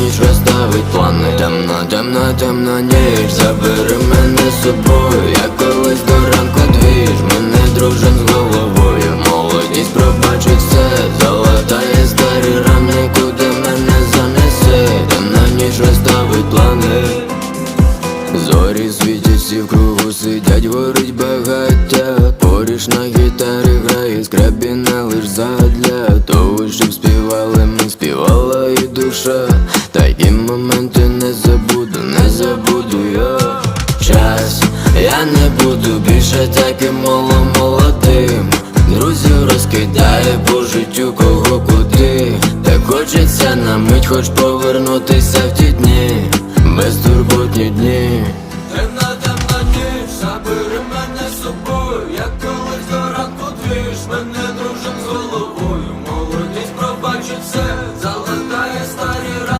ніч розставить плани. Темна, темна, темна ніч, забери мене з собою. Я колись до ранку двіж, мене дружин з головою. Молодість пробачить все, залатає старі рани, куди мене занесе. Темна ніч розставить плани. Зорі світяться в кругу сидять, горить багаття Такі моменти не забуду, не забуду я. Час, я не буду більше таким мало молодим Друзів розкидає по життю кого куди. Так хочеться на мить, хоч повернутися в ті дні, безтурботні дні. Темна, темна ніч, забери мене з собою, як колись до ранку двіж, мене дружим з головою.